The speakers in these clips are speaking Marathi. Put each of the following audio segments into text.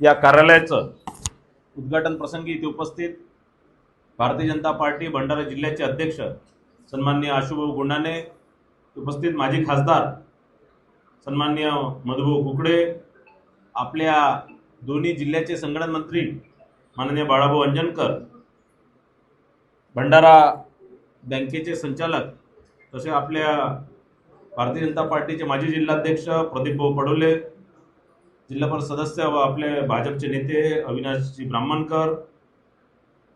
या कार्यालयाचं उद्घाटन प्रसंगी इथे उपस्थित भारतीय जनता पार्टी भंडारा जिल्ह्याचे अध्यक्ष सन्माननीय आशुभाऊ गुंडाने उपस्थित माजी खासदार सन्माननीय मधुभाऊ कुकडे आपल्या दोन्ही जिल्ह्याचे संगणन मंत्री माननीय बाळाभाऊ अंजनकर भंडारा बँकेचे संचालक तसे आपल्या भारतीय जनता पार्टीचे माजी जिल्हाध्यक्ष प्रदीप भाऊ पडोले जिल्हा परिषद सदस्य व आपले भाजपचे नेते अविनाशजी ब्राह्मणकर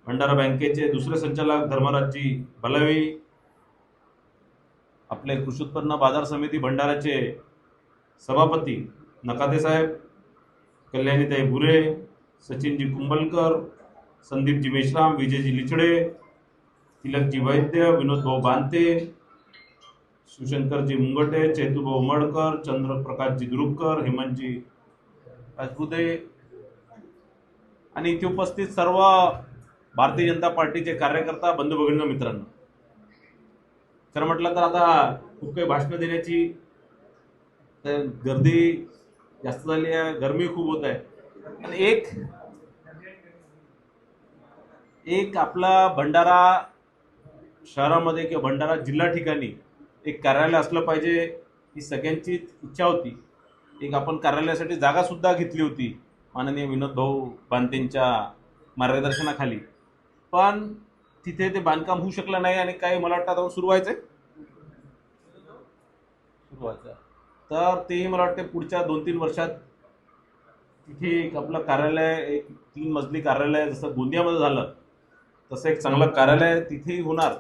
भंडारा बँकेचे दुसरे संचालक धर्मराजजी बलवी आपले कृषी उत्पन्न बाजार समिती भंडाराचे सभापती नकाते साहेब कल्याणीताई बुरे सचिनजी कुंभलकर संदीपजी मेश्राम विजयजी लिचडे तिलकजी वैद्य विनोद भाऊ बांते शिवशंकरजी मुंगटे चेतुभाऊ मडकर चंद्रप्रकाशजी दुरुपकर हेमंतजी राजपुते आणि इथे उपस्थित सर्व भारतीय जनता पार्टीचे कार्यकर्ता बंधू भगिनी मित्रांनो. खरं म्हटलं तर आता खूप काही भाषणं देण्याची तर गर्दी जास्त झाली आहे गरमी खूप होत आहे. आणि एक एक आपला भंडारा शहरामध्ये किंवा भंडारा जिल्हा ठिकाणी एक कार्यालय असलं पाहिजे ही सगळ्यांची इच्छा होती. एक आपण कार्यालयासाठी जागासुद्धा घेतली होती. माननीय विनोद भाऊ बांतेंच्या मार्गदर्शनाखाली. पण तिथे ते बांधकाम होऊ शकलं नाही आणि काही मला वाटतं आता सुरू व्हायचं सुरू व्हायचं. तर तेही मला वाटतं पुढच्या दोन तीन वर्षात तिथे एक आपलं कार्यालय एक तीन मजली कार्यालय जसं गोंदियामध्ये झालं तसं एक चांगलं कार्यालय तिथेही होणार.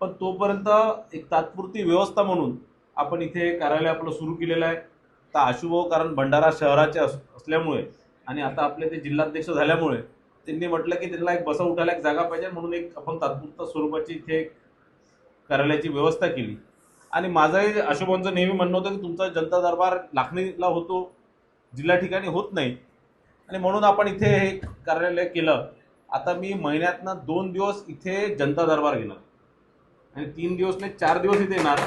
पण तोपर्यंत एक तात्पुरती व्यवस्था म्हणून आपण इथे कार्यालय आपलं सुरू केलेलं आहे. आता आशुभाऊ कारण भंडारा शहराचे अस असल्यामुळे आणि आता आपले ते जिल्हाध्यक्ष झाल्यामुळे त्यांनी म्हटलं की त्यांना एक बसा उठायला एक जागा पाहिजे म्हणून एक आपण तात्पुरता स्वरूपाची इथे कार्यालयाची व्यवस्था केली. आणि माझंही आशुभाऊंचं नेहमी म्हणणं होतं की तुमचा जनता दरबार लाखणीला होतो जिल्हा ठिकाणी होत नाही. आणि म्हणून आपण इथे हे कार्यालय केलं. आता मी महिन्यातनं दोन दिवस इथे जनता दरबार घेणार. आणि तीन दिवस नाही चार दिवस इथे येणार.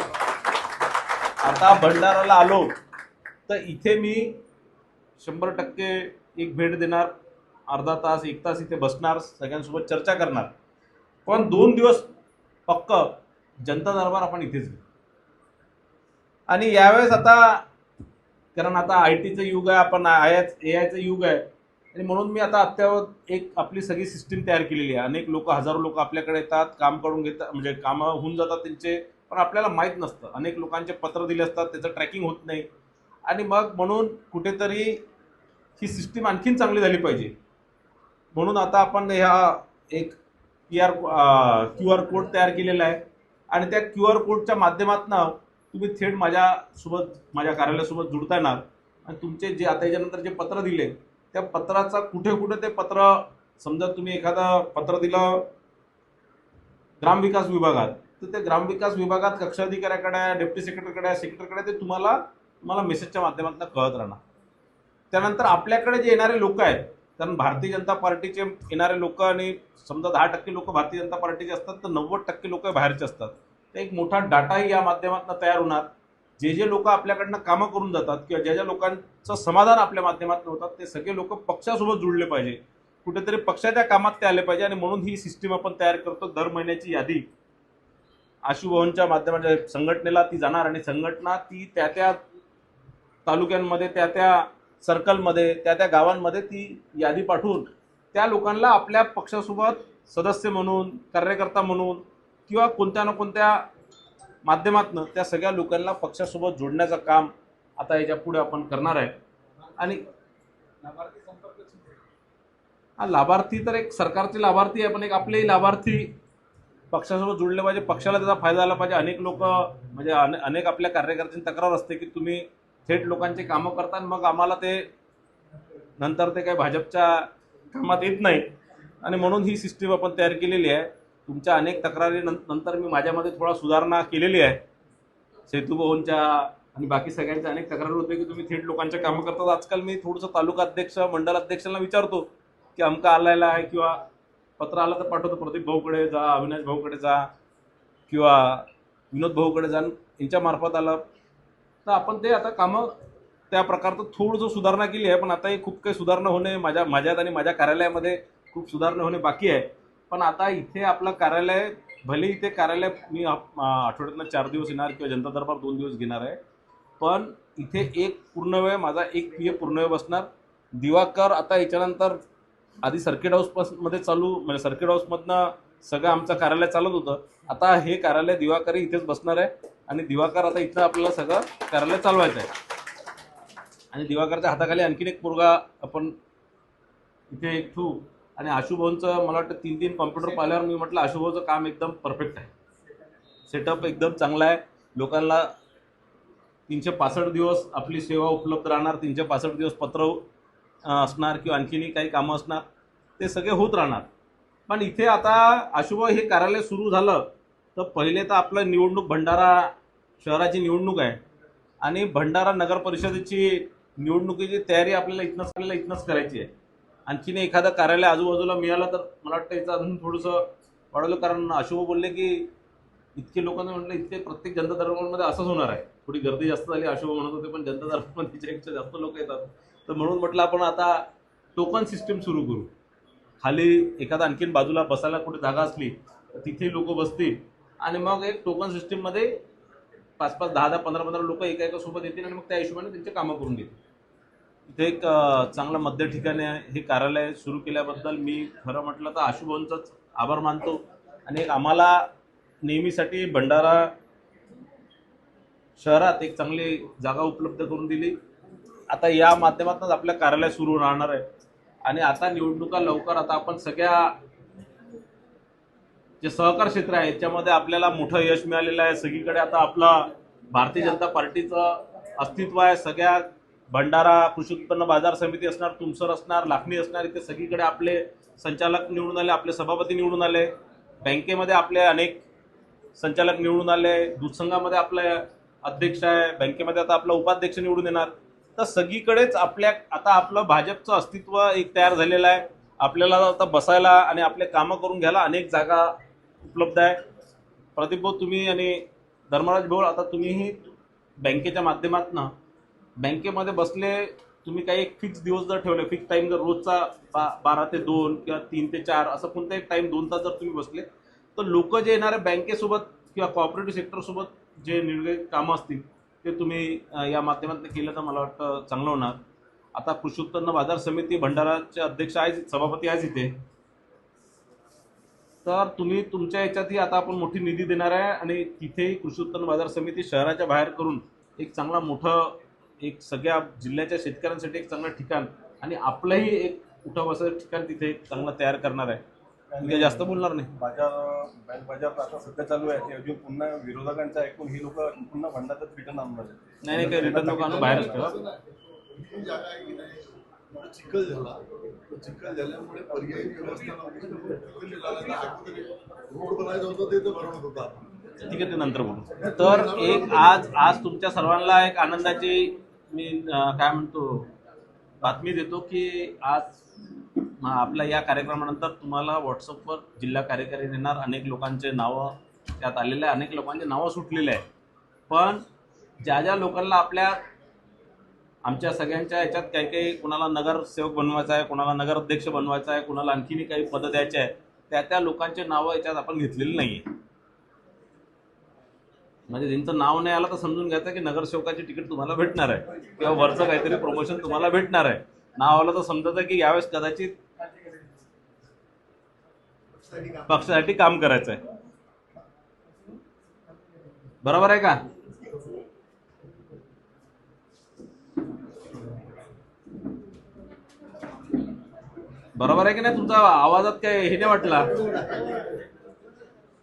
आता भंडाराला आलो. तर इथे मी शंभर टक्के एक भेट देणार अर्धा तास एक तास इथे बसणार सगळ्यांसोबत चर्चा करणार. पण दोन दिवस पक्क जनता दरबार आपण इथेच घेऊ. आणि यावेळेस आता कारण आता आय टीचं युग आहे आपण आय ए आयचं युग आहे आणि म्हणून मी आता अत्यावत एक आपली सगळी सिस्टीम तयार केलेली आहे. अनेक लोक हजारो लोक आपल्याकडे येतात काम करून घेतात म्हणजे कामं होऊन जातात त्यांचे पण आपल्याला माहीत नसतं. अनेक लोकांचे पत्र दिले असतात त्याचं ट्रॅकिंग होत नाही. आणि मग म्हणून कुठेतरी ही सिस्टीम आणखीन चांगली झाली पाहिजे. म्हणून आता आपण ह्या एक P R Q R code तयार केलेला आहे. आणि त्या क्यू आर कोडच्या माध्यमातून तुम्ही थेट माझ्यासोबत माझ्या कार्यालयासोबत जुडता येणार आणि तुमचे जे आता याच्यानंतर जे पत्र दिले त्या पत्राचा कुठे कुठे ते पत्र समजा तुम्ही एखादं पत्र दिलं ग्रामविकास विभागात तर त्या ग्रामविकास विभागात कक्षाधिकाऱ्याकडे डेप्टी सेक्रेटरीकडे सेक्रेटरीकडे ते तुम्हाला तुम्हाला मेसेजच्या माध्यमातून कळत राहणार. त्यानंतर आपल्याकडे जे येणारे लोक आहेत कारण भारतीय जनता पार्टीचे येणारे लोक आणि समजा दहा टक्के लोक भारतीय जनता पार्टीचे असतात तर नव्वद टक्के लोक बाहेरचे असतात. तर एक मोठा डाटाही या माध्यमातून तयार होणार. जे जे लोक आपल्याकडनं कामं करून जातात किंवा ज्या ज्या लोकांचं समाधान आपल्या माध्यमातून होतात ते सगळे लोक पक्षासोबत जुळले पाहिजे. कुठेतरी पक्षाच्या कामात ते आले पाहिजे आणि म्हणून ही सिस्टीम आपण तयार करतो दर महिन्याची यादी. आशुभवनच्या माध्यमाच्या संघटनेला ती जाणार आणि संघटना ती त्या त्या तालुक्यांमध्ये त्या त्या सर्कलमध्ये त्या त्या गावांमध्ये ती यादी पाठवून त्या लोकांना आपल्या पक्षासोबत सदस्य म्हणून कार्यकर्ता म्हणून किंवा कोणत्या ना कोणत्या माध्यमातनं त्या सगळ्या लोकांना पक्षासोबत जोडण्याचं काम आता याच्यापुढे आपण करणार आहे. आणि हा लाभार्थी तर एक सरकारचे लाभार्थी आहे पण एक आपलेही लाभार्थी पक्षासोबत जोडले पाहिजे. पक्षाला त्याचा फायदा झाला पाहिजे. अनेक लोक म्हणजे अने- अनेक आपल्या कार्यकर्त्यांची तक्रार असते की तुम्ही थेट लोकांचे कामं करतात मग आम्हाला ते नंतर ते काही भाजपच्या कामात येत नाही. आणि म्हणून ही सिस्टीम आपण तयार केलेली आहे. तुमच्या अनेक तक्रारी नंतर मी माझ्यामध्ये थोडा सुधारणा केलेली आहे. सेतूभवनच्या आणि बाकी सगळ्यांच्या अनेक तक्रारी होते की तुम्ही थेट लोकांच्या कामं करतात. आजकाल मी थोडंसं तालुका अध्यक्ष मंडल अध्यक्षांना विचारतो की अमका आलेला आहे किंवा पत्र आलं तर पाठवतो. प्रदीप भाऊकडे जा अविनाश भाऊकडे जा किंवा विनोद भाऊकडे जा. यांच्या मार्फत आलं. तर आपण ते आता कामं त्या प्रकारचं थोडंसं सुधारणा केली आहे पण आताही खूप काही सुधारणा होणे माझ्या माझ्यात आणि माझ्या कार्यालयामध्ये खूप सुधारणा होणे बाकी आहे. पण आता इथे आपलं कार्यालय भले इथे कार्यालय मी आठवड्यातनं चार दिवस येणार किंवा जनता दरबार दोन दिवस घेणार आहे पण इथे एक पूर्ण वेळ माझा एक पी ए पूर्ण वेळ बसणार. दिवाकर आता याच्यानंतर आधी सर्किट हाऊसमध्ये चालू म्हणजे सर्किट हाऊसमधनं सगळं आमचं कार्यालय चालत होतं. आता हे कार्यालय दिवाकरही इथेच बसणार आहे. आणि दिवाकर आता इथं आपल्याला सगळं कार्यालय चालवायचं आहे आणि दिवाकरच्या हाताखाली आणखीन एक पोरगा आपण इथे एक ठेवू. आणि आशुभाऊंचं मला वाटतं तीन तीन कॉम्प्युटर पाहिल्यावर मी म्हटलं आशुभाऊचं काम एकदम परफेक्ट आहे. सेटअप एकदम चांगला आहे. लोकांना तीनशे पासष्ट दिवस आपली सेवा उपलब्ध राहणार तीनशे पासष्ट दिवस पत्र असणार किंवा आणखीनही काही कामं असणार ते सगळे होत राहणार. पण इथे आता आशुभाऊ हे कार्यालय सुरू झालं तर पहिले तर आपलं निवडणूक भंडारा शहराची निवडणूक आहे. आणि भंडारा नगर परिषदेची निवडणुकीची तयारी आपल्याला इथनंच आपल्याला इथनंच करायची आहे. आणखीन एखादं कार्यालय आजूबाजूला मिळालं तर मला वाटतं याचं अजून थोडंसं वाढवलं. कारण अशुभ बोलले की इतके लोकांनी म्हटलं इतके प्रत्येक जनता दरबारमध्ये असंच होणार आहे. थोडी गर्दी जास्त झाली अशुभ म्हणत होते पण जनता दरबारमध्ये त्याच्यापेक्षा जास्त लोक येतात. तर म्हणून म्हटलं आपण आता टोकन सिस्टीम सुरू करू. खाली एखादा आणखीन बाजूला बसायला कुठे जागा असली तर तिथे लोक बसतील. आणि मग एक टोकन सिस्टीममध्ये पाच पाच दहा दहा पंधरा पंधरा लोक एका एका सोबत येतील आणि मग त्या हिशोबाने त्यांची कामं करून घेतील. इथे एक चांगलं मध्य ठिकाणी आहे. हे कार्यालय सुरू केल्याबद्दल मी खरं म्हटलं तर आशुभवनचाच आभार मानतो. आणि एक आम्हाला नेहमीसाठी भंडारा शहरात एक चांगली जागा उपलब्ध करून दिली. आता या माध्यमातूनच आपलं कार्यालय सुरू राहणार आहे. आणि आता निवडणुका लवकर आता आपण सगळ्या जे सहकार क्षेत्र आहे याच्यामध्ये आपल्याला मोठं यश मिळालेलं आहे. सगळीकडे आता आपला भारतीय जनता पार्टीचं अस्तित्व आहे. सगळ्या भंडारा कृषी उत्पन्न बाजार समिती असणार तुमसर असणार लाखणी असणार इथे सगळीकडे आपले संचालक निवडून आले आपले सभापती निवडून आले. बँकेमध्ये आपले अनेक संचालक निवडून आले. दूध संघामध्ये आपले अध्यक्ष आहे. बँकेमध्ये आता आपला उपाध्यक्ष निवडून येणार. तर सगळीकडेच आपल्या आता आपलं भाजपचं अस्तित्व एक तयार झालेलं आहे. आपल्याला आता बसायला आणि आपले कामं करून घ्यायला अनेक जागा उपलब्ध आहे. प्रदीप भाऊ तुम्ही आणि धर्मराज भाऊ आता तुम्हीही बँकेच्या माध्यमातून बँकेमध्ये बसले तुम्ही काही एक फिक्स दिवस जर ठेवले फिक्स टाइम जर रोजचा बा बारा ते दोन किंवा तीन ते चार असं कोणता एक टाइम दोन तास जर तुम्ही बसले तर लोक जे येणारे बँकेसोबत किंवा कॉपरेटिव्ह सेक्टरसोबत जे निर्णय कामं असतील ते तुम्ही या माध्यमातून केलं तर मला वाटतं चांगलं होणार. आता कृषी उत्पन्न बाजार समिती भंडाराचे अध्यक्ष आहेच सभापती आहेच इथे. तर तुम्ही तुमच्या याच्यातही आता आपण मोठी निधी देणार आहे आणि तिथेही कृषी उत्पन्न बाजार समिती शहराच्या बाहेर करून एक चांगला मोठं एक सगळ्या जिल्ह्याच्या शेतकऱ्यांसाठी एक चांगलं ठिकाण आणि आपलंही एक उठा बसायचं ठिकाण तिथे एक चांगलं तयार करणार आहे. मी काही जास्त बोलणार नाही. बाजार बँक बाजार आता सध्या चालू आहे. ते अजून पुन्हा विरोधकांचं ऐकून ही लोक पुन्हा भंडारात रिटर्न आणणार आहेत. नाही नाही काही रिटर्न लोक आणून बाहेरच ठेवा चिखल झाला चिखल झाल्यामुळे पर्यायी व्यवस्था रोड बनायचं होतं ते तर बनवत होता. ठीक आहे ते नंतर बोलू. तर एक आज आज तुमच्या सर्वांना एक आनंदाची मी काय म्हणतो बातमी देतो की आज आपल्या या कार्यक्रमानंतर तुम्हाला व्हॉट्सअपवर जिल्हा कार्यकारी देणार अनेक लोकांचे नावं त्यात आलेले आहे. अनेक लोकांचे नावं सुटलेले आहे. पण ज्या ज्या लोकांना आपल्या आमच्या सगळ्यांच्या याच्यात काही काही कुणाला नगरसेवक बनवायचा आहे कुणाला नगराध्यक्ष बनवायचा आहे कुणाला आणखीनही काही पदं द्यायचे आहे त्या त्या लोकांचे नावं याच्यात आपण घेतलेली नाही आहे म्हणजे ज्यांचं नाव नाही आलं तर समजून घ्यायचं की नगरसेवकाची तिकीट तुम्हाला भेटणार आहे किंवा वरचं काहीतरी प्रमोशन तुम्हाला भेटणार आहे. नाव आलं तर समजायचं की यावेळेस कदाचित पक्षासाठी काम पक्षासाठी काम करायचं आहे बरोबर आहे का? बरोबर आहे की नाही? तुमचा आवाजात काय हे नाही वाटला?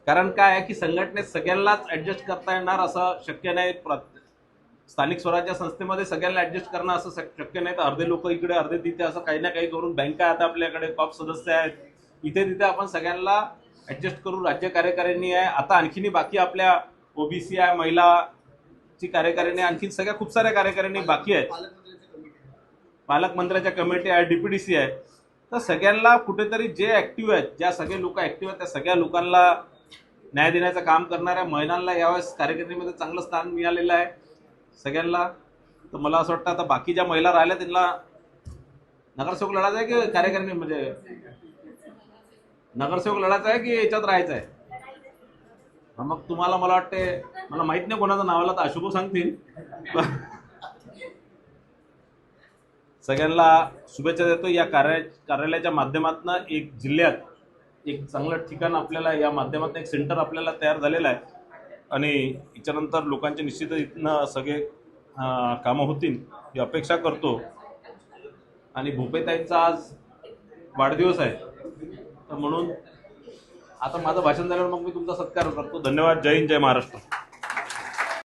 कारण काय आहे की संघटनेत सगळ्यांनाच ऍडजस्ट करता येणार असं शक्य नाही. स्थानिक स्वराज्य संस्थेमध्ये सगळ्यांना ऍडजस्ट करणं असं शक्य नाही. तर अर्धे लोक इकडे अर्धे तिथे असं काही ना काही करून बँका आता आपल्याकडे कॉप सदस्य आहेत. इथे तिथे आपण सगळ्यांना ऍडजस्ट करून राज्य कार्यकारिणी आहे. आता आणखीनही बाकी आपल्या ओबीसी आहे महिलाची कार्यकारिणी आहे, आणखीन सगळ्या खूप साऱ्या कार्यकारिणी बाकी आहेत. पालकमंत्र्याच्या कमिटी आहे डीपीडीसी आहे. तर सगळ्यांना कुठेतरी जे ऍक्टिव्ह आहेत ज्या सगळे लोक ऍक्टिव्ह आहेत त्या सगळ्या लोकांना न्याय देण्याचं काम करणाऱ्या महिलांना यावेळेस कार्यकारिणीमध्ये चांगलं स्थान मिळालेलं आहे. सगळ्यांना तर मला असं वाटतं आता बाकी ज्या महिला राहिल्या त्यांना नगरसेवक लढायचा आहे की कार्यकर्मी म्हणजे? नगरसेवक लढायचा आहे की याच्यात राहायचं आहे? मग तुम्हाला मला वाटते मला माहीत नाही कोणाचं नावाला तर अशुभ सांगतील. सगळ्यांना शुभेच्छा देतो. या कार्या कार्यालयाच्या माध्यमातून एक जिल्ह्यात एक चांगलं ठिकाण आपल्याला या माध्यमातून एक सेंटर आपल्याला तयार झालेलं आहे. आणि याच्यानंतर लोकांचे निश्चित इथनं सगळे कामं होतील ही अपेक्षा करतो. आणि भूपेताईंचा आज वाढदिवस आहे. तर म्हणून आता माझं भाषण झाल्यावर मग मी तुमचा सत्कार करतो. धन्यवाद. जय हिंद जय महाराष्ट्र.